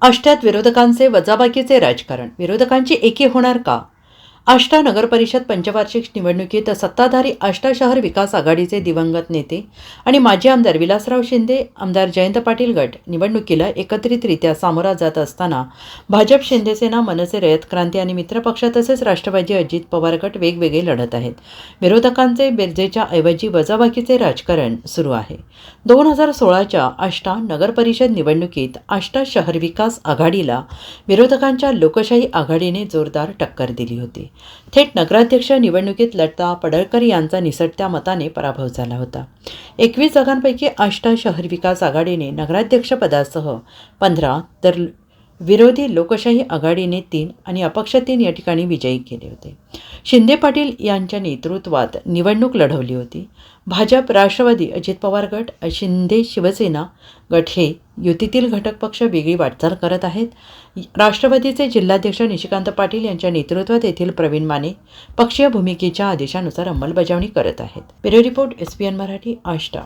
अष्ट्यात विरोधकांचे वजाबाकीचे राजकारण. विरोधकांची एकी होणार का? आष्टा नगरपरिषद पंचवार्षिक निवडणुकीत सत्ताधारी आष्टा शहर विकास आघाडीचे दिवंगत नेते आणि माजी आमदार विलासराव शिंदे आमदार जयंत पाटील गट निवडणुकीला एकत्रितरित्या सामोरा जात असताना भाजप शिंदेसेना मनसे रयत क्रांती आणि मित्रपक्ष तसेच राष्ट्रवादी अजित पवार गट वेगवेगळे लढत आहेत. विरोधकांचे बिरजेच्या ऐवजी वजाबाकीचे राजकारण सुरू आहे. दोन हजार सोळाच्या आष्टा नगरपरिषद निवडणुकीत आष्टा शहर विकास आघाडीला विरोधकांच्या लोकशाही आघाडीने जोरदार टक्कर दिली होती. थेट नगराध्यक्ष निवडणुकीत लढता पडळकर यांचा निसटत्या मताने पराभव झाला होता. एकवीस जागांपैकी आष्टा शहर विकास आघाडीने नगराध्यक्षपदासह पंधरा तर विरोधी लोकशाही आघाडीने तीन आणि अपक्ष तीन या ठिकाणी विजयी केले होते. शिंदे पाटील यांच्या नेतृत्वात निवडणूक लढवली होती. भाजप राष्ट्रवादी अजित पवार गट शिंदे शिवसेना गट हे युतीतील घटक पक्ष वेगळी वाटचाल करत आहेत. राष्ट्रवादीचे जिल्हाध्यक्ष निशिकांत पाटील यांच्या नेतृत्वात येथील प्रवीण माने पक्षीय भूमिकेच्या आदेशानुसार अंमलबजावणी करत आहेत. Bureau report S P N Marathi Ashta.